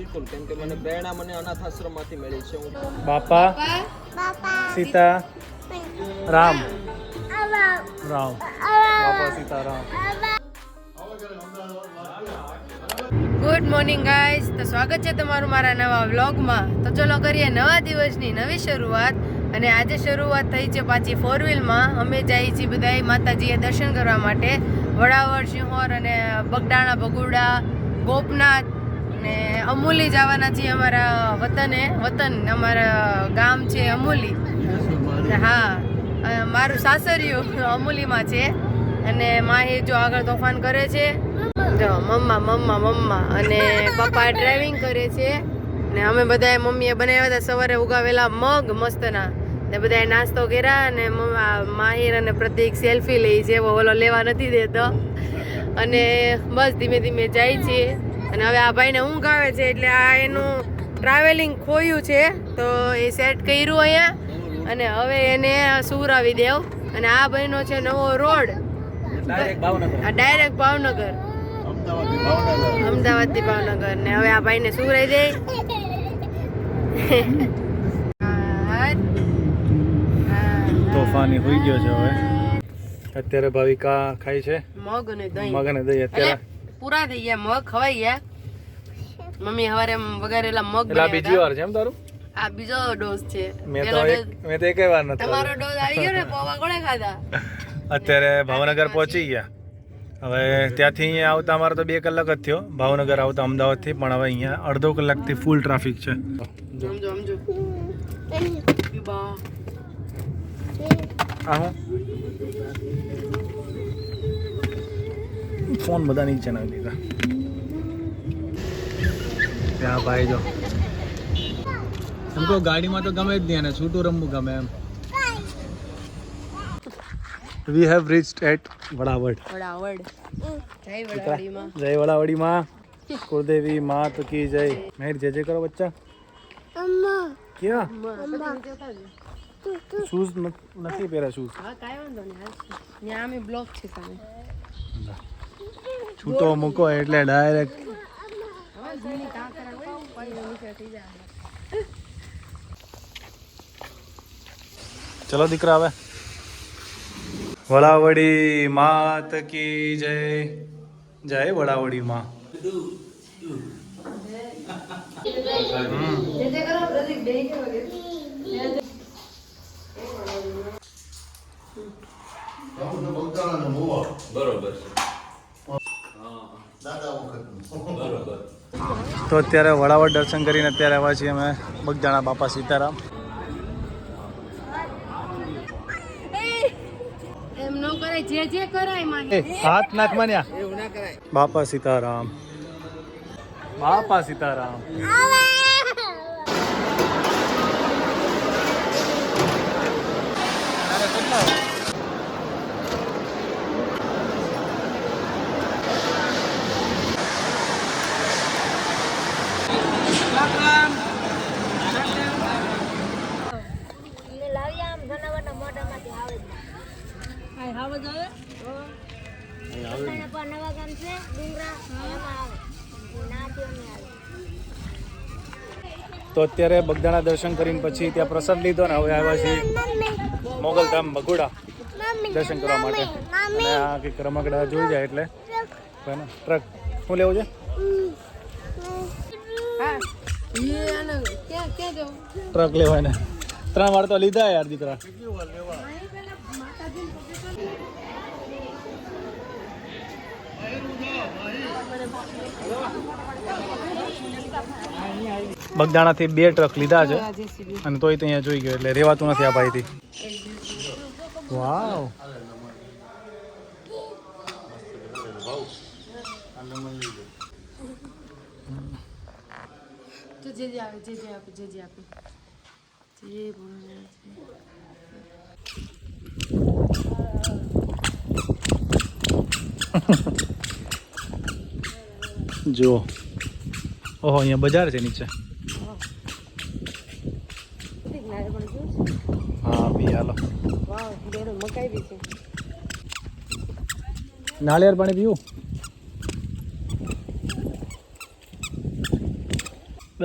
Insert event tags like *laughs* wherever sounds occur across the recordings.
બિલકુલ કેમ કે મને પ્રેરણા મને અનાથ આશ્રમમાંથી મળી છે હું. બાપા સીતા રામ. રામ. બાપા Sita Ram. Good morning guys તો સ્વાગત છે તમારું મારા નવા વ્લોગમાં. તો ચલો કરીએ નવા દિવસની નવી શરૂઆત. અને આજે શરૂઆત થઈ છે પાછી ફોર વ્હીલમાં અમે જઈએ છીએ બધા માતાજીએ દર્શન કરવા માટે. વડાવળ સિંહોર અને બગડાણા બગુડા ગોપનાથ ને અમૂલી જવાના છીએ અમારા વતને વતન અમારા ગામ છે અમૂલી. હા મારું સાસરિયું અમૂલીમાં છે. અને માહી જો આગળ તોફાન કરે છે. જો મમ્મા મમ્મા મમ્મા અને પપ્પા ડ્રાઇવિંગ કરે છે. ને અમે બધાએ મમ્મીએ બનાવ્યા હતા સવારે ઉગાવેલા મગ મસ્તના. ને બધાએ નાસ્તો કર્યા અને મમ્મ- માહિર અને પ્રતિક સેલ્ફી લઈ છે એવો ઓલો લેવા નથી દેતો. અને બસ ધીમે ધીમે જાય છે. અને હવે આ ભાઈને ઊંઘ આવે છે એટલે આ એનું ટ્રાવેલિંગ ખોયું છે. તો એ સેટ કર્યું અહીંયા. અને હવે એને સુવરાવી દેવ. અને આ ભાઈનો છે નવો રોડ. આ ડાયરેક્ટ ભાવનગર. અમદાવાદથી ભાવનગર. ને હવે આ ભાઈને સુવરાઈ દે. તોફાની હોઈ ગયો છે હવે. અત્યારે ભાવિકા ખાય છે. મગ અને દહીં. મગ અને દહીં અત્યારે. પૂરા થઈ ગયા મગ ખવાઈ ગયા. મમ્મી હવારે એમ વઘારેલા મગ એટલે આ બીજી વાર છે એમ તારું? આ બીજો ડોઝ છે. મેં તો એક મેં તો એકેય વાર નથી તમારો ડોઝ આવી ગયો ને પોવા કોણે ખાધા? અત્યારે ભાવનગર પહોંચી ગયા. હવે ત્યાંથી અહીંયા આવતા અમારે તો બે કલાક જ થયો. ભાવનગર આવતા અમદાવાદથી પણ હવે અહીંયા અડધો કલાકથી ફૂલ ટ્રાફિક છે. આ હું? ફોન બધા નીચે નાખી દીધા. ત્યાં ભાઈ જો. એમ ગાડીમાં તો ગમે જ નહીં અને છૂટું રમવું ગમે એમ. We have reached at Vadavad. Vadavad. જય વડાવડીમાં જય વડાવડીમાં. કુળદેવી માત કી જય. મેર જય જય કરો બચ્ચા? ક્યાં? શૂઝ નથી પહેર્યા શૂઝ હા કાંઈ વાંધો નહીં હાલશે. ત્યાં બ્લોક છે સામે. છૂટો મૂકો એટલે ડાયરેક્ટ ચલો દીકરા હવે. વડાવડી માત કી જય. જય વડાવડી માં. તો અત્યારે વડાવળ દર્શન કરીને અત્યારે આવ્યા છીએ અમે બગદાણા બાપા સીતારામ. એમ ન કરાય જે જે કરાયમાં એ હાથ નાખ માન્યા. બાપા સીતારામ. બાપા સીતારામ. તો અત્યારે બગદાણા દર્શન કરીને પછી ત્યાં પ્રસાદ લીધો ને હવે આવ્યા છીએ મોગલધામ બગુડા દર્શન કરવા માટે. અને આ કંઈક રમકડા જોઈ જાય એટલે. ટ્રક. શું લેવું છે? ટ્રક લેવાય ને ત્રણ વાર તો લીધા યાર દીકરા. બગદાણાથી બે ટ્રક લીધા છે. અને તોય તો અહીંયા જોઈ ગયો એટલે રેવાતું નથી આ ભાઈથી. વાવ. જે ઓહો અહીંયા બજાર છે નીચે ઠીક નારે પણ જોઉં છે. હા બી હાલો. નાળિયેર પાણી પીવું?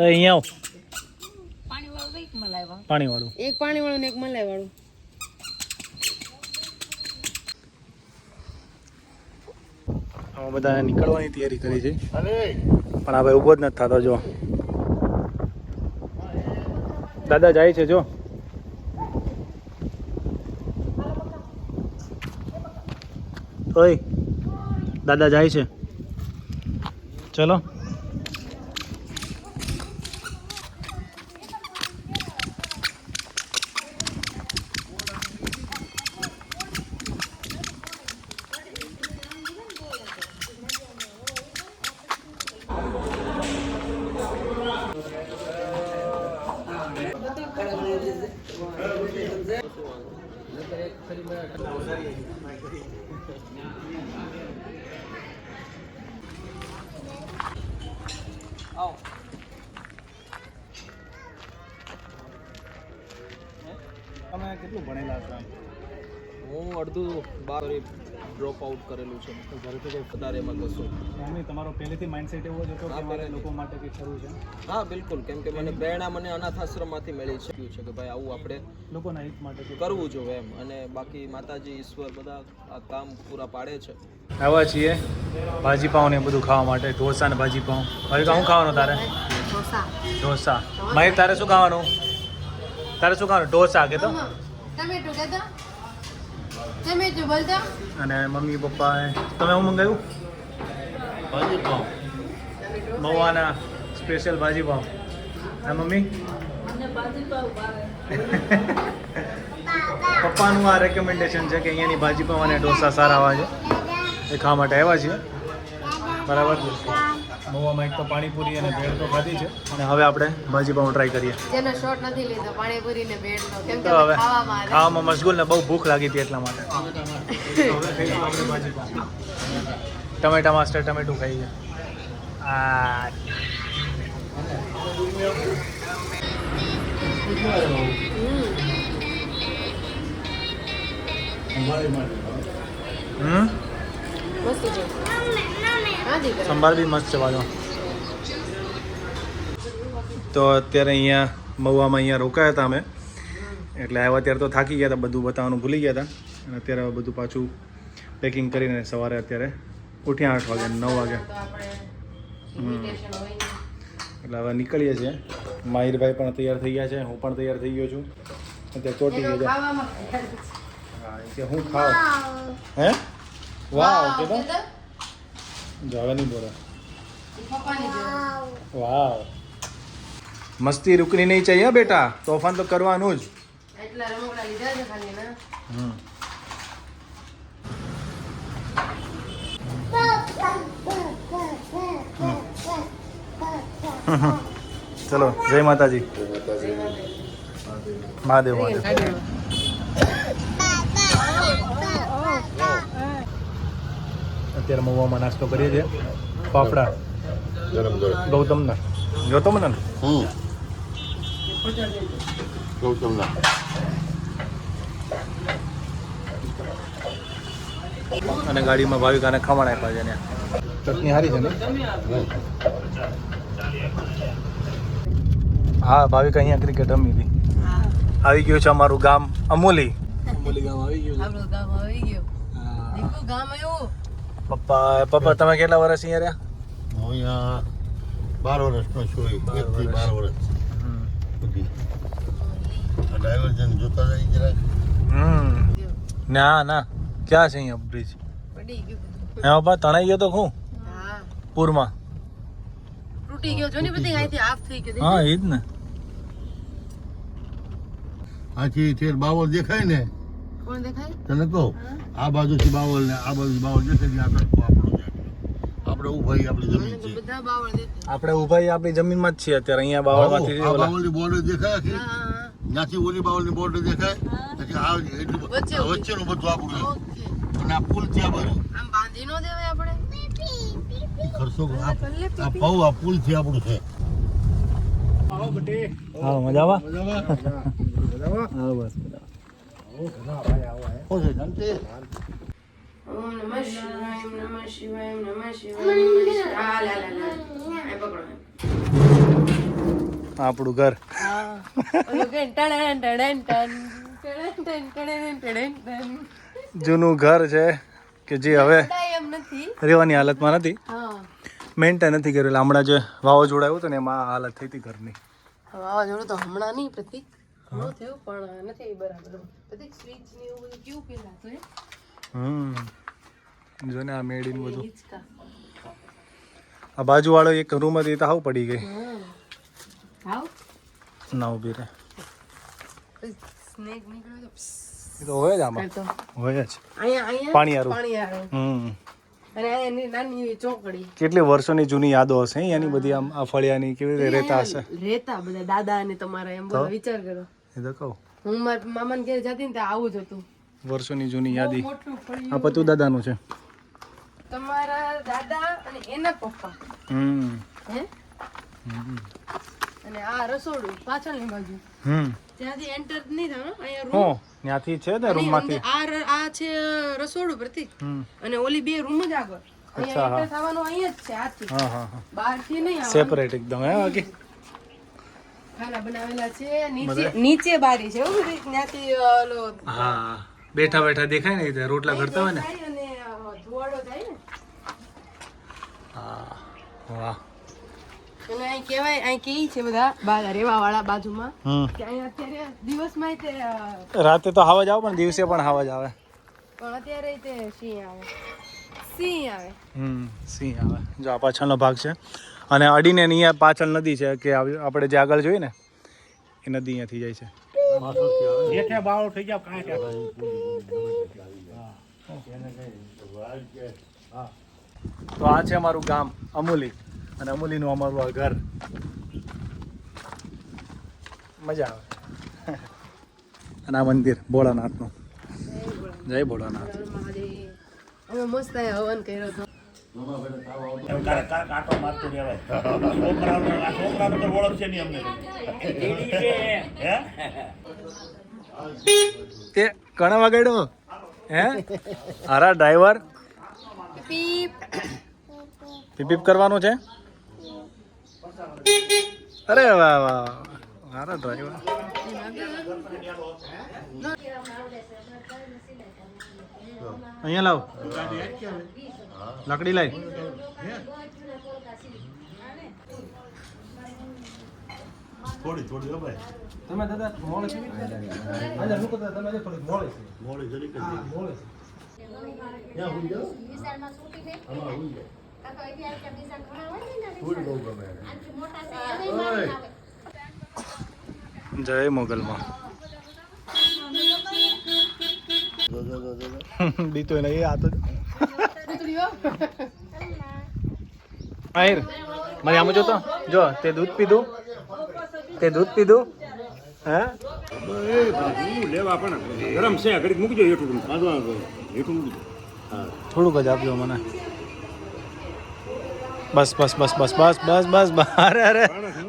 અહીંયા આવ. પાણી વાળું એક પાણી વાળું ને એક મલાઈ વાળું બધા નીકળવાની તૈયારી કરી છે. પણ હવે ઊભો જ નથી થતો જો. દાદા જાય છે જો. ઓય દાદા જાય છે ચલો આવો તમે કેટલું ભણેલા હતા? હું અડધું બાર. ડ્રોપ આઉટ કરેલું છે. તો ઘરેથી કંઈ વધારે એમાં કશું. તમારો પહેલેથી માઇન્ડસેટ એવો જ હતો કે મારે લોકો માટે કંઈક કરવું છે? હા બિલકુલ. કેમ કે મને પ્રેરણા મને અનાથ આશ્રમમાંથી મળી છે. છે કે ભાઈ આવું આપણે લોકોના હિત માટે કરવું જોઈએ એમ. અને બાકી માતાજી ઈશ્વર બધા આ કામ પૂરા પાડે છે. આવ્યા છીએ. ભાજી પાઉં ને એ બધું ખાવા માટે. ઢોસા ને ભાજી પાઉં. હવે શું ખાવાનું તારે? ઢોસા. ઢોસા. તારે શું ખાવાનું? તારે શું ખાવાનું? ઢોસા કે તો? ટમેટો જો બોલતા? અને મમ્મી પપ્પાએ તમે હું મંગાવ્યું? ભાજી પાઉં. મવાના સ્પેશિયલ ભાજી પાઉં. હા મમ્મી? પપ્પાનું આ રેકમેન્ડેશન છે કે અહીંયાની ભાજી પાઉં અને ઢોસા સારા આવે છે. એ ખાવા માટે આવ્યા છીએ. બરાબર? મવામાં એક તો પાણીપુરી અને ભેળ તો ખાધી છે. અને હવે આપણે ભાજી પાઉં ટ્રાય કરીએ. જેનો શોટ નથી લીધો પાણીપુરી ને ભેળ નો. કેમ કે તો હવે ખાવામાં આવે. ખાવામાં મશગુલ ને બહુ ભૂખ લાગી હતી એટલા માટે. હવે ખાઈશું આપણે ભાજી પાઉં. ટમેટા માસ્ટર ટમેટું ખાઈએ આ. હમ? મસ્ત છે. હા દીકરા. સંભાર બી મસ્ત છે વાળો તો અત્યારે અહીંયા મહુવામાં અહીંયા રોકાયા હતા અમે. એટલે આવ્યા ત્યારે તો થાકી ગયા હતા બધું બતાવવાનું ભૂલી ગયા હતા. અને અત્યારે હવે બધું પાછું પેકિંગ કરીને સવારે અત્યારે ઉઠ્યા આઠ વાગે નવ વાગે. એટલે હવે નીકળીએ છીએ. માહિરભાઈ પણ તૈયાર થઈ ગયા છે હું પણ તૈયાર થઈ ગયો છું. અત્યારે ચોટી ગયો ગયા છે. હા હું ખાવ. હે? વાવ કે તો જવાની બોલે વાવ મસ્તી રૂકની નહીં ચાહીએ બેટા? તોફાન તો કરવાનું જ. એટલા રમકડા લીધા છે ખાલી ને હમ. *laughs* ચલો જય માતાજી. મહાદેવ મહાદેવ. અત્યારે મહુવામાં નાસ્તો કરીએ છીએ. ફાફડા. ગૌતમના. ગૌતમના? ને? ગૌતમના. અને ગાડીમાં ભાવિકાને ખમણ આપ્યા છે ને ચટણી સારી છે ને? હા ભાવિકા અહીંયા ક્રિકેટ રમી હતી. આવી ગયું છે અમારું ગામ અમોલી. અમોલી ગામ આવી ગયું. ગામ આવી ગયું. ગામ આવ્યું. પપ્પા પપ્પા તમે કેટલા વર્ષ અહીંયા રહ્યા? હું અહીંયા બાર વર્ષનો છું એક થી બાર વર્ષ સુધી. ડાયવર્જન જોતા જાય જરાક હમ. ના ના. ક્યાં છે અહીંયા બ્રિજ પડી ગયું. હે પપ્પા તણાઈ ગયો તો હું. પૂરમાં. તૂટી ગયો જો ને બધી અહીંથી હાફ થઈ ગયો હા એ જ ને. આખી ઠેર બાવળ દેખાય ને કોણ દેખાય? તને કહો? આ બાજુથી બાવળ ને આ બાજુ બાવળ આ તડકો આપણો છે. આપણે ઉભાઈ આપણી જમીન છે બધા બાવળ દેખાય. આપણે ઊભા ઈ આપણી જમીનમાં જ છીએ અત્યારે અહીંયા બાવળમાંથી આ બાવળની બોર્ડર દેખાય કે નાથી ઓલી બાવળની બોર્ડર દેખાય? પછી આ એટલું વચ્ચેનું બધું આપણું અને આ પુલ છે આ બાજુ. આમ બાંધી નો દેવાય આપણે? ખર્ચો આ આ પૌ આ પુલથી આપણું છે. હા મજામાં? મજામાં? હા બસ આપણું ઘર. જૂનું ઘર છે કે જે હવે રહેવાની હાલતમાં નથી. મેન્ટેન નથી કરેલું હમણાં જે વાવાઝોડા આવ્યું હતું ને એમાં હાલત થઈ હતી ઘરની. વાવાઝોડું તો હમણાં નહીં, પ્રતિક. હમણાં થયું પણ નથી બરાબર. પ્રતિક સ્વિચ ને એવું બધું કેવું પેલા તો હમ. જો ને આ મેડીન બધું. આ બાજુવાળો એક રૂમ હતી તો હાવ પડી ગઈ. હાવ? ના ઊભી રહે. સ્નેક નીકળ્યો તો તો હોય જ આમાં. હોય જ. હમ. અને કેટલી વર્ષોની જૂની યાદો હશે એની બધી આમ આ ફળિયાની કેવી રીતે રહેતા હશે? રહેતા બધા દાદા ને તમારા એમ વિચાર કરો એ તો કહું હું મારા મામાને ઘેર જતી ને ત્યાં આવું જ હતું. વર્ષોની જૂની યાદી. આ પતુ દાદાનું છે. તમારા દાદા અને એના પપ્પા. હમ. હે? અને આ રસોડું પાછળની બાજુ. હમ. ત્યાંથી એન્ટર નહીં થાય અહીંયા રૂમ ત્યાંથી છે ને રૂમમાંથી આ આ છે રસોડું પ્રતિક. અને ઓલી બે રૂમ જ આગળ. અહીંયા એન્ટર થવાનું અહીંયા જ છે આથી હા હા બહારથી નહીં. સેપરેટ એકદમ હે બાકી? ખાના બનાવેલા છે નીચે નીચે બારી છે એવું બધું. ત્યાંથી ઓલો હા બેઠા બેઠા દેખાય ને રોટલા કરતા હોય ને? થાય અને અ, ધુવાડો થાય ને. હા વાહ. અને અહીં કહેવાય અહીં કહે છે બધા બા રેવા વાળા બાજુમાં કે અહીં અત્યારે દિવસમાં તે રાતે તો હાવા આવે પણ દિવસે પણ હાવા જ આવે. પણ અત્યારે તે સિંહ આવે. સિંહ આવે. હમ સિંહ આવે. જો આ પાછળનો ભાગ છે. અને અડીને અહીંયા પાછળ નદી છે કે આપણે જે આગળ જોઈએ ને એ નદી અહીંયાથી જાય છે. તો આ છે અમારું ગામ અમૂલી અને અમૂલીનું અમારું આ ઘર. મજા આવે. અને આ મંદિર ભોળાનાથનું. જય ભોળાનાથ. અમે મસ્ત હવન કર્યો હતો. તે કણા વગાડ્યો? હે? હારા ડ્રાઈવર? પીપ કરવાનું છે? અરે વાહ વાહ હારા અહીંયા લાવ. લાકડી લાઈ થોડી થોડી ભાઈ. તમે દાદા મોળે કેવી રીતે? આજે લોકો તમે થોડી મોડે છે. મોડે જરી કરી હા છે. ક્યાં હું જાઉં વિશાળમાં સૂટી ગઈ હા હું જાઉં કાકા અહીંથી આવતા બીજા ઘણા હોય ને થોડી બહુ ગમે આજ મોટા છે હવે મારી આવે જય મોગલમાં દીતો નહીં આ તો આહિર મારી આમ જોતો જો તે દૂધ પીધું. તે દૂધ પીધું. હે? લેવા પણ ગરમ છે ઘડીક મૂકજો એટલું એટલું થોડુંક જ આપજો મને. બસ બસ બસ બસ બસ બસ બસ અરે અરે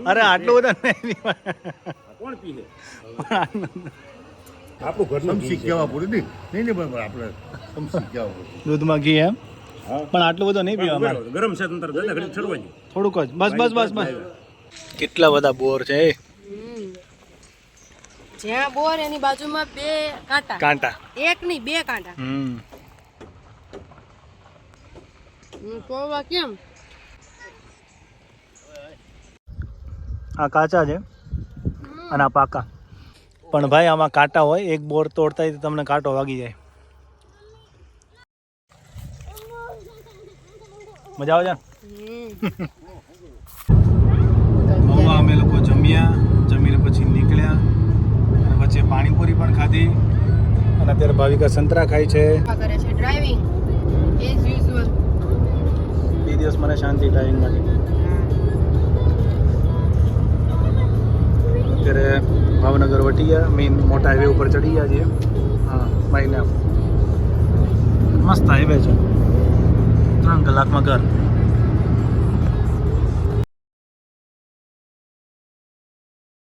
અરે આટલું બધા નહીં કોણ પીએ આપણું ઘર સમસી કહેવા પૂરું નહીં નહીં નહીં આપણે દૂધમાં ઘી એમ? પણ આટલું બધું નહીં પીવા મારે ગરમ છે તંત્ર ઘડી ઘડીક થોડુંક જ. બસ બસ બસ બસ. કેટલા બધા બોર છે એ? જ્યાં બોર એની બાજુમાં બે કાંટા. કાંટા. એક નહીં બે કાંટા. હમ. કોવા કેમ? આ કાચા છે અને આ પાકા. પણ ભાઈ આમાં કાંટા હોય એક બોર તોડતા તમને કાંટો વાગી જાય. મજા આવે છે? અમે લોકો જમ્યા જમીને પછી નીકળ્યા અને વચ્ચે પાણીપુરી પણ ખાધી અને અત્યારે ભાવિકા સંતરા ખાય છે. કરે છે ડ્રાઇવિંગ એઝ યુઝ્યુઅલ બે દિવસ મને શાંતિ ડ્રાઇવિંગ માટે અત્યારે ભાવનગર વટી ગયા મેઇન મોટા હાઈવે ઉપર ચડી ગયા છીએ. હા માઈને મસ્ત હાઈવે છે. ત્રણ કલાકમાં ઘર.